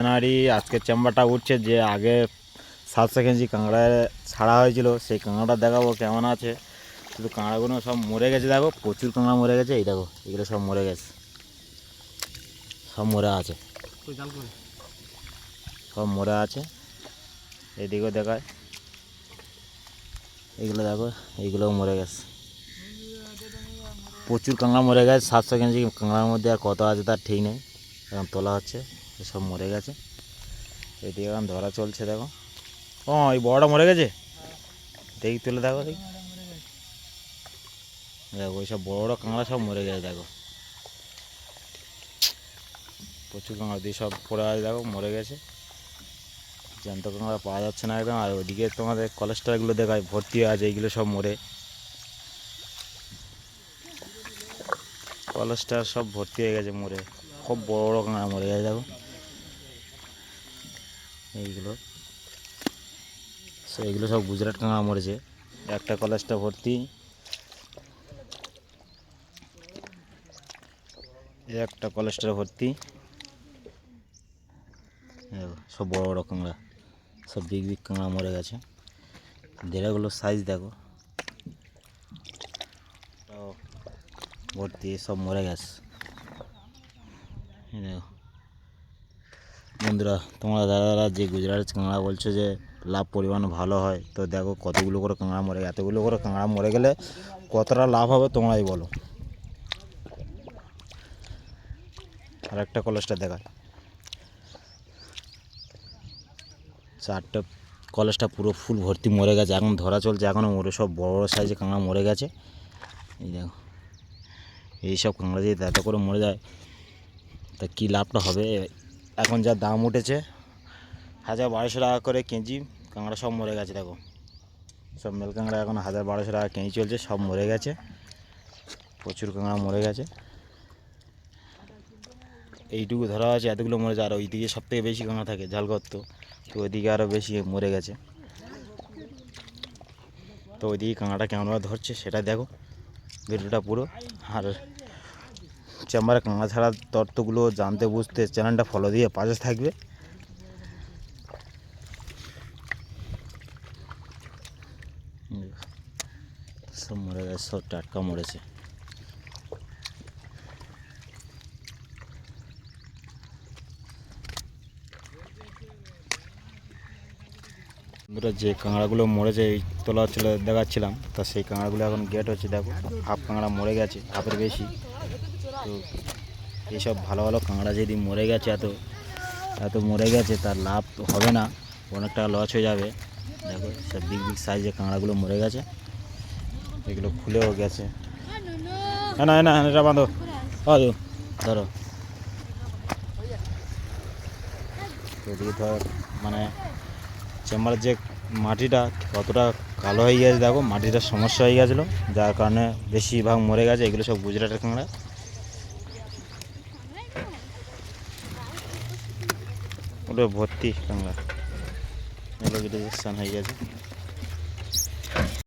জানুয়ারি আজকের চেম্বারটা উঠছে যে আগে সাতশো কেজি কাঁকড়া ছাড়া হয়েছিল সেই কাঁকড়াটা দেখাবো কেমন আছে। শুধু কাঁকড়াগুলো সব মরে গেছে দেখো প্রচুর কাঁকড়া মরে গেছে এই দেখো এগুলো সব মরে গেছে। সব মরে আছে। সব মরে আছে। এদিকেও দেখায়। এগুলো দেখো এইগুলোও মরে গেছে। প্রচুর কাঁকড়া মরে গেছে সাতশো কেজি কাঁকড়ার মধ্যে আর কত আছে তার ঠিক নেই এখন তোলা হচ্ছে। সব মরে গেছে। এদিকে এখন ধরা চলছে, দেখো। ও, এই বড়টা মরে গেছে? দেখি, তুলে দেখো, দেখি। দেখো, ওই সব বড় বড় কাঁকড়া সব মরে গেছে, দেখো। প্রচুর কাঁকড়া দিয়ে সব পড়ে আছে, দেখো, মরে গেছে। জ্যান্ত কাঁকড়া পাওয়া যাচ্ছে না একদম, আর ওদিকে তোমাদের কলেস্ট্রলগুলো দেখায় ভর্তি হয়ে আছে, এইগুলো সব মরে। কলেস্ট্রল সব ভর্তি হয়ে গেছে, মরে। খুব বড় বড় কাঁকড়া মরে গেছে, দেখো। এইগুলো। সো এগুলো সব গুজরাট কাঁকড়া মরেছে একটা কলেজটা ভর্তি। একটা কলেজটা ভর্তি। সব বড় বড় কাঁকড়া। সব বিগ বিগ কাঁকড়া মরে গেছে। দেড়াগুলো সাইজ দেখো। ভর্তি, সব মরে গেছে। দেখো। বন্ধুরা, তোমরা দাদারা যে গুজরাট কাঁকড়া বলছো যে লাভ পরিমাণ ভালো হয়, তো দেখো কতগুলো করে কাঁকড়া মরে, এতগুলো করে কাঁকড়া মরে গেলে কতটা লাভ হবে তোমরাই বলো। আর একটা কলেজটা দেখায় চারটা কলেজটা পুরো ফুল ভর্তি মরে গেছে, এখন ধরা চলছে এখনও মরে, সব বড় বড় সাইজে কাঁকড়া মরে গেছে। এই দেখো এইসব কাঁকড়া যদি এত করে মরে যায়, তা কী লাভটা হবে? এখন যা দাম উঠেছে, হাজার বারোশো টাকা করে কেজি, কাঁকড়া সব মরে গেছে, দেখো। সব মেল কাঁকড়া এখন হাজার বারোশো টাকা কেজি চলছে, সব মরে গেছে। প্রচুর কাঁকড়া মরে গেছে। এইটুকু ধরা আছে, এতগুলো মরে যায়, আর ওইদিকে সব থেকে বেশি কাঁকড়া থাকে ঝালগত্ত তো ওইদিকে আরও বেশি মরে গেছে। তো ওইদিকে কাঁকড়াটা কেমনভাবে ধরছে, সেটা দেখো। ভিডিওটা পুরো, আর চেম্বারে কাঁকড়া ছাড়া তত্ত্বগুলো জানতে বুঝতে চ্যানেলটা ফলো দিয়ে পাশে থাকবে। সব মরে গেছে, সব টাটকা মরেছে। বন্ধুরা, যে কাঁকড়াগুলো মরেছে, এই তোলা হচ্ছিল দেখাচ্ছিলাম, তা সেই কাঁকড়াগুলো এখন গেট হচ্ছে, দেখো, হাফ কাঁকড়া মরে গেছে, হাফের বেশি। তো এইসব ভালো ভালো কাঁকড়া যদি মরে গেছে, এত এত মরে গেছে, তার লাভ তো হবে না। অনেক টাকা লস হয়ে যাবে। দেখো, সব বিগ বিগ সাইজের কাঁকড়াগুলো মরে গেছে। এগুলো খুলেও গেছে। হ্যাঁ না না, এটা বাঁধো। ও ধরো এদিকে ধর মানে চেম্বারের যে মাটিটা কতটা কালো হয়ে গেছে, দেখো মাটিটার সমস্যা হয়ে গেছিল। যার কারণে বেশিরভাগ মরে গেছে, এগুলো সব গুজরাটের কাঁকড়া। ওটা ভর্তি কাঁকড়া এগুলো রিজেকশন হয়ে গেছে।